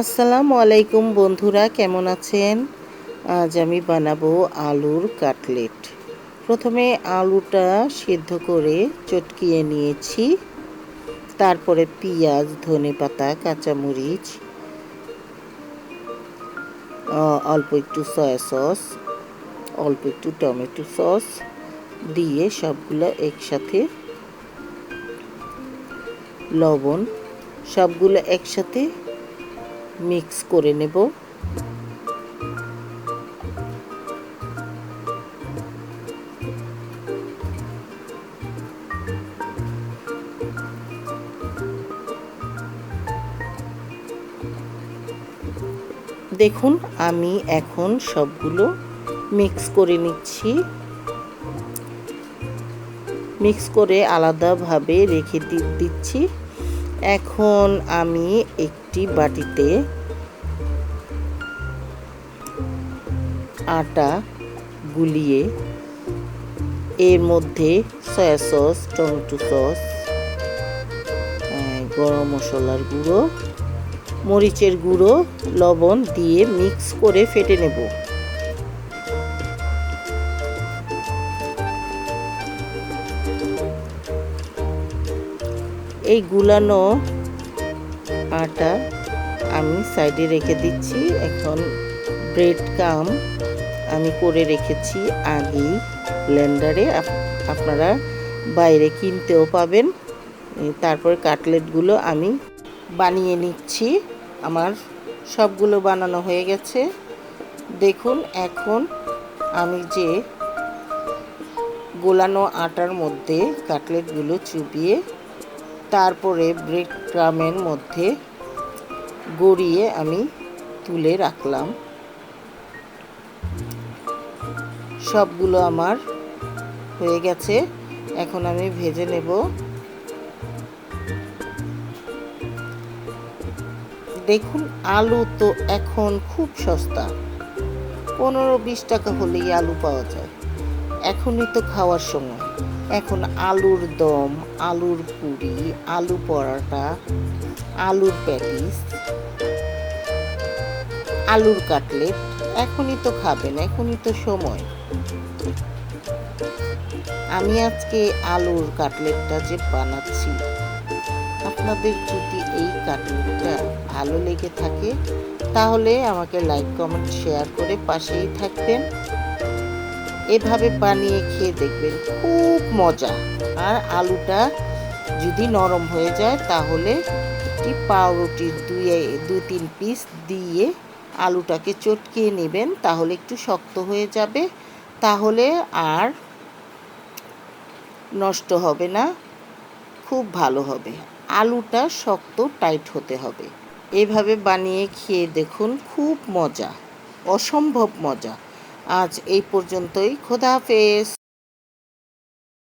আসসালামু আলাইকুম বন্ধুরা, কেমন আছেন? আজ আমি বানাবো আলুর কাটলেট। প্রথমে আলুটা সিদ্ধ করে চটকিয়ে নিয়েছি। তারপরে পেঁয়াজ, ধনে পাতা, কাঁচামরিচ অল্প একটু সয়া সস, অল্প একটু টমেটো সস দিয়ে সবগুলো একসাথে লবণ, সবগুলো একসাথে মিক্স করে নেব। দেখুন, আমি এখন সবগুলো মিক্স করে নিচ্ছি। মিক্স করে আলাদাভাবে রেখে দিচ্ছি। এখন আমি একটি বাটিতে আটা গুলিয়ে এর মধ্যে সয়া সস, টমেটো সস গরম মশলার গুঁড়ো, মরিচের গুঁড়ো, লবণ দিয়ে মিক্স করে ফেটে নেব। এই গুলানো আটা আমি সাইডে রেখে দিচ্ছি। এখন ব্রেড কাম আমি করে রেখেছি আগেই ব্লেন্ডারে। আপনারা বাইরে কিনতেও পাবেন। তারপর কাটলেটগুলো আমি বানিয়ে নিচ্ছি। আমার সবগুলো বানানো হয়ে গেছে। দেখুন, এখন আমি যে গোলানো আটার মধ্যে কাটলেটগুলো চুবিয়ে তারপরে ব্রেড ক্রামের মধ্যে গড়িয়ে আমি তুলে রাখলাম। সবগুলো আমার হয়ে গেছে। এখন আমি ভেজে নেব। দেখুন, আলু তো এখন খুব সস্তা। পনেরো বিশ টাকা হলেই আলু পাওয়া যায়। এখনই তো খাওয়ার সময়। এখন আলুর দম, আলুর পুরি, আলু পরাটা, আলুর প্যাটিস, আলুর কাটলেট, এখনই তো খাবেন, এখনই তো সময়। আমি আজকে আলুর কাটলেটটা যে বানাচ্ছি, আপনাদের যদি এই কাটলেটটা ভালো লেগে থাকে, তাহলে আমাকে লাইক কমেন্ট শেয়ার করে পাশেই থাকবেন। এভাবে বানিয়ে খেয়ে দেখবেন খুব মজা। আর আলুটা যদি নরম হয়ে যায়, তাহলে একটি পাউরুটির দুই দু তিন পিস দিয়ে আলুটাকে চটকিয়ে নেবেন, তাহলে একটু শক্ত হয়ে যাবে। তাহলে আর নষ্ট হবে না, খুব ভালো হবে। আলুটা শক্ত, টাইট হতে হবে। এভাবে বানিয়ে খেয়ে দেখুন, খুব মজা, অসম্ভব মজা। আজ এই পর্যন্তই। খোদা হাফেজ।